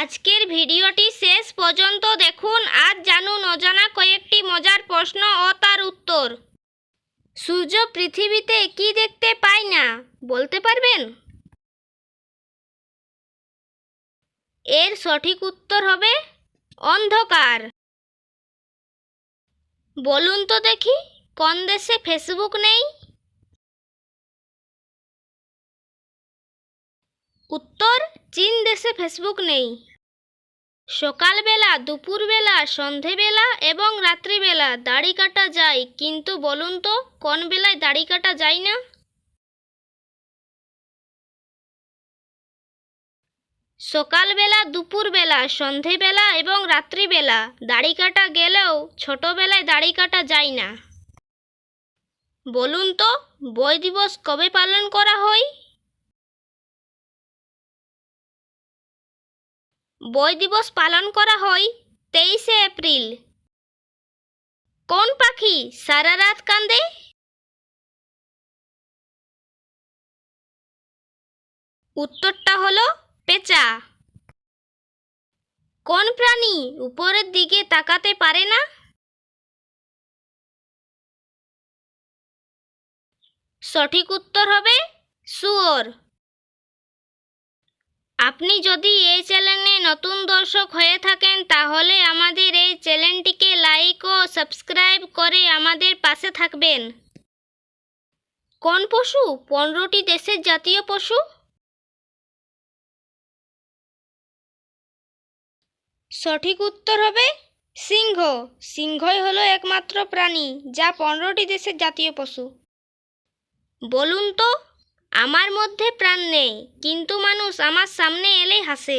আজকের ভিডিওটি শেষ পর্যন্ত দেখুন। আজ জানুন অজানা কয়েকটি মজার প্রশ্ন ও তার উত্তর। সূর্য পৃথিবীতে কি দেখতে পায় না? বলতে পারবেন? এর সঠিক উত্তর হবে অন্ধকার। বলুন তো দেখি, কোন দেশে ফেসবুক নেই? উত্তর, চীন দেশে ফেসবুক নেই। সকালবেলা, দুপুরবেলা, সন্ধেবেলা এবং রাত্রিবেলা দাড়ি কাটা যায়। কিন্তু বলুন তো, কোন বেলায় দাড়ি কাটা যায় না? সকালবেলা, দুপুরবেলা, সন্ধেবেলা এবং রাত্রিবেলা দাড়ি কাটা গেলেও ছোটবেলায় দাড়ি কাটা যায় না। বলুন তো, বই দিবস কবে পালন করা হয়? বই দিবস পালন করা হয় তেইশে এপ্রিল। কোন পাখি সারা রাত কান্দে? উত্তরটা হলো পেঁচা। কোন প্রাণী উপরের দিকে তাকাতে পারে না? সঠিক উত্তর হবে শুয়োর। আপনি যদি এই চ্যানেলে নতুন দর্শক হয়ে থাকেন, তাহলে আমাদের এই চ্যানেলটিকে লাইক ও সাবস্ক্রাইব করে আমাদের পাশে থাকবেন। কোন পশু? পনেরোটি দেশের জাতীয় পশু? সঠিক উত্তর হবে সিংহ। সিংহই হলো একমাত্র প্রাণী যা পনেরোটি দেশের জাতীয় পশু। বলুন তো আমার মধ্যে প্রাণ নেই, কিন্তু মানুষ আমার সামনে এলেই হাসে।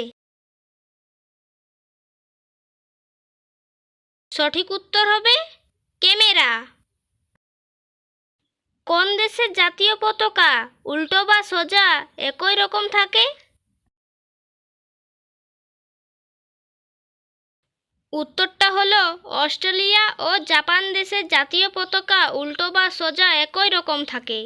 সঠিক উত্তর হবে ক্যামেরা। কোন দেশের জাতীয় পতাকা উল্টো বা সোজা একই রকম থাকে? উত্তরটা হলো অস্ট্রেলিয়া ও জাপান দেশের জাতীয় পতাকা উল্টো বা সোজা একই রকম থাকে।